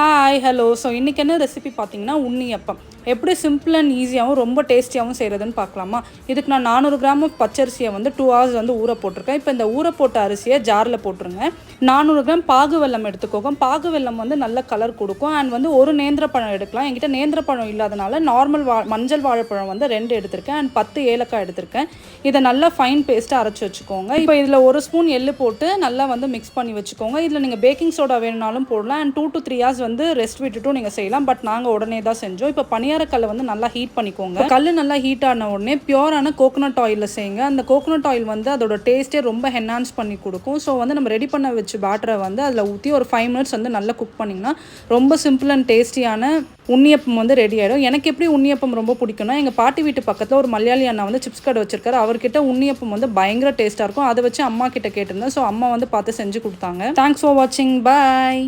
Hi hello so இன்றைக்கி என்ன recipe பார்த்தீங்கன்னா உண்ணியப்பம் எப்படி சிம்பிள் அண்ட் ஈஸியாகவும் ரொம்ப டேஸ்டியாகவும் செய்கிறதுன்னு பார்க்கலாமா? இதுக்கு நான் நானூறு கிராம் பச்சரிசியை வந்து டூ ஹவர்ஸ் வந்து ஊற போட்டிருக்கேன். இப்போ இந்த ஊற போட்ட அரிசியை ஜாரில் போட்டுருங்க. நானூறு கிராம் பாகு வெல்லம் எடுத்துக்கோங்க. பாகு வெல்லம் வந்து நல்ல கலர் கொடுக்கும். அண்ட் வந்து ஒரு நேந்திர பழம் எடுக்கலாம். என்கிட்ட நேந்திர பழம் இல்லாதனால நார்மல் வா மஞ்சள் வாழைப்பழம் வந்து ரெண்டு எடுத்திருக்கேன். அண்ட் பத்து ஏலக்காய் எடுத்திருக்கேன். இதை நல்லா ஃபைன் பேஸ்ட்டாக அரைச்சி வச்சுக்கோங்க. இப்போ இதில் ஒரு ஸ்பூன் எள்ளு போட்டு நல்லா வந்து மிக்ஸ் பண்ணி வச்சுக்கோங்க. இதில் நீங்கள் பேக்கிங் சோடா வேணுனாலும் போடலாம். And two to three hours வந்து வந்து ரெஸ்ட் விட்டுட்டும் நீங்கள் செய்யலாம். பட் நாங்கள் உடனே தான் செஞ்சோம். இப்போ பணியாரக்கல்லை வந்து நல்லா ஹீட் பண்ணிக்கோங்க. கல் நல்லா ஹீட் ஆன உடனே பியூரான கோகோனட் ஆயிலில் செய்யுங்க. அந்த கோகோனட் ஆயில் வந்து அதோட டேஸ்ட்டே ரொம்ப ஹென்ஹான்ஸ் பண்ணி கொடுக்கும். ஸோ வந்து நம்ம ரெடி பண்ண வச்சு பேட்டரை வந்து அதில் ஊற்றி ஒரு ஃபைவ் மினிட்ஸ் வந்து நல்லா குக் பண்ணிங்கன்னா ரொம்ப சிம்பிள் அண்ட் டேஸ்டியான உண்ணியப்பம் வந்து ரெடி ஆகிடும் எனக்கு எப்படி உண்ணியப்பம் ரொம்ப பிடிக்கும்னா எங்கள் பாட்டி வீட்டு பக்கத்தில் ஒரு மலையாளி அண்ணா வந்து சிப்ஸ் கடை வச்சிருக்காரு. அவர்கிட்ட உண்ணியப்பம் வந்து பயங்கர டேஸ்ட்டாக இருக்கும். அதை வச்சு அம்மா கிட்ட கேட்டிருந்தேன். ஸோ அம்மா வந்து பார்த்து செஞ்சு கொடுத்தாங்க. தேங்க்ஸ் ஃபார் வாட்சிங் பாய்